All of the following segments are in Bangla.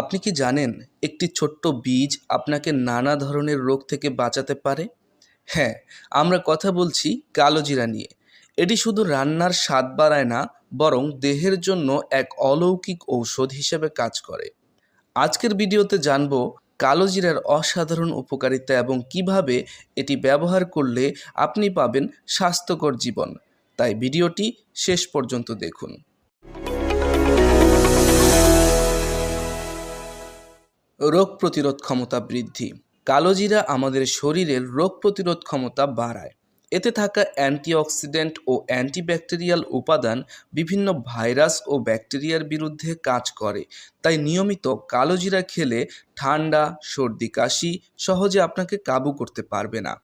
আপনি কি জানেন একটি ছোট্ট বীজ আপনাকে নানা ধরনের রোগ থেকে বাঁচাতে পারে? হ্যাঁ আমরা কথা বলছি কালোজিরা নিয়ে। এটি শুধু রান্নার স্বাদ বাড়ায় না, বরং দেহের জন্য এক অলৌকিক ঔষধ হিসেবে কাজ করে। আজকের ভিডিওতে জানব কালোজিরার অসাধারণ উপকারিতা এবং কীভাবে এটি ব্যবহার করলে আপনি পাবেন স্বাস্থ্যকর জীবন। তাই ভিডিওটি শেষ পর্যন্ত দেখুন। রোগ প্রতিরোধ ক্ষমতা বৃদ্ধি। কালোজিরা আমাদের শরীরের রোগ প্রতিরোধ ক্ষমতা বাড়ায়। এতে থাকা অ্যান্টিঅক্সিডেন্ট ও অ্যান্টিব্যাকটেরিয়াল উপাদান বিভিন্ন ভাইরাস ও ব্যাকটেরিয়ার বিরুদ্ধে কাজ করে। তাই নিয়মিত কালোজিরা খেলে ঠান্ডা, সর্দি, কাশি সহজে আপনাকে কাবু করতে পারবে না।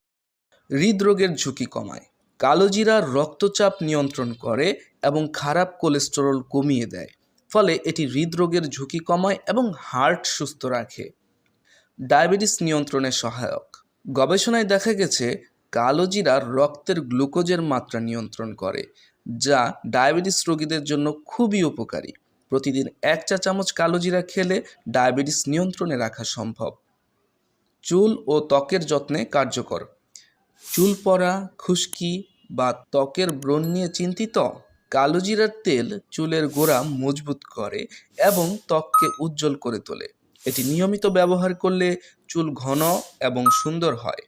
হৃদরোগের ঝুঁকি কমায়। কালোজিরা রক্তচাপ নিয়ন্ত্রণ করে এবং খারাপ কোলেস্টেরল কমিয়ে দেয়। ফলে এটি হৃদরোগের ঝুঁকি কমায় এবং হার্ট সুস্থ রাখে। ডায়াবেটিস নিয়ন্ত্রণে সহায়ক। গবেষণায় দেখা গেছে, কালোজিরা রক্তের গ্লুকোজের মাত্রা নিয়ন্ত্রণ করে, যা ডায়াবেটিস রোগীদের জন্য খুবই উপকারী। প্রতিদিন এক চা চামচ কালোজিরা খেলে ডায়াবেটিস নিয়ন্ত্রণে রাখা সম্ভব। চুল ও ত্বকের যত্নে কার্যকর। চুল পড়া, খুশকি বা ত্বকের ব্রণ নিয়ে চিন্তিত? কালোজিরার তেল চুলের গোড়া মজবুত করে এবং ত্বককে উজ্জ্বল করে তোলে। এটি নিয়মিত ব্যবহার করলে চুল ঘন এবং সুন্দর হয়।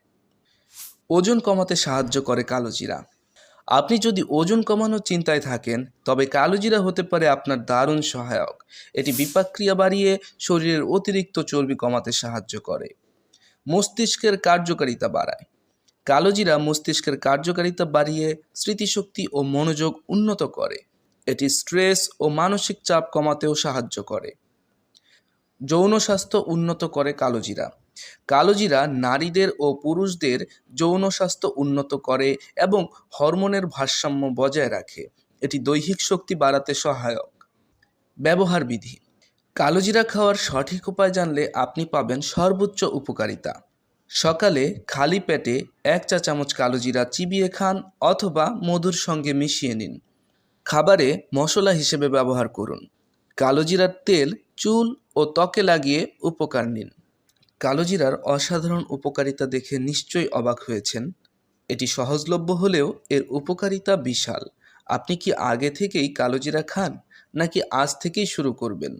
ওজন কমাতে সাহায্য করে কালোজিরা। আপনি যদি ওজন কমানোর চিন্তায় থাকেন, তবে কালোজিরা হতে পারে আপনার দারুণ সহায়ক। এটি বিপাক্রিয়া বাড়িয়ে শরীরের অতিরিক্ত চর্বি কমাতে সাহায্য করে। মস্তিষ্কের কার্যকারিতা বাড়ায়। কালোজিরা মস্তিষ্কের কার্যকারিতা বাড়িয়ে স্মৃতিশক্তি ও মনোযোগ উন্নত করে। এটি স্ট্রেস ও মানসিক চাপ কমাতেও সাহায্য করে। যৌন স্বাস্থ্য উন্নত করে কালোজিরা। কালোজিরা নারীদের ও পুরুষদের যৌন স্বাস্থ্য উন্নত করে এবং হরমোনের ভারসাম্য বজায় রাখে। এটি দৈহিক শক্তি বাড়াতে সহায়ক। ব্যবহার বিধি কালোজিরা খাওয়ার সঠিক উপায় জানলে আপনি পাবেন সর্বোচ্চ উপকারিতা। সকালে খালি পেটে এক চা চামচ কালোজিরা চিবিয়ে খান অথবা মধুর সঙ্গে মিশিয়ে নিন। খাবারে মশলা হিসেবে ব্যবহার করুন। কালোজিরার তেল চুল ও ত্বকে লাগিয়ে উপকার নিন। কালোজিরার অসাধারণ উপকারিতা দেখে নিশ্চয়ই অবাক হয়েছেন। এটি সহজলভ্য হলেও এর উপকারিতা বিশাল। আপনি কি আগে থেকেই কালোজিরা খান, নাকি আজ থেকেই শুরু করবেন?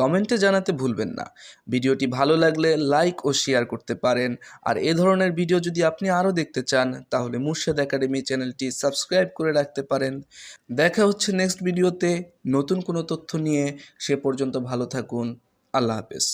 কমেন্টে জানাতে ভুলবেন না। ভিডিওটি ভালো লাগলে লাইক ও শেয়ার করতে পারেন। আর এ ধরনের ভিডিও যদি আপনি আরও দেখতে চান, তাহলে মুর্শেদ একাডেমি চ্যানেলটি সাবস্ক্রাইব করে রাখতে পারেন। দেখা হচ্ছে নেক্সট ভিডিওতে। নতুন কোনো তথ্য নিয়ে সে পর্যন্ত ভালো থাকুন। আল্লাহ হাফেজ।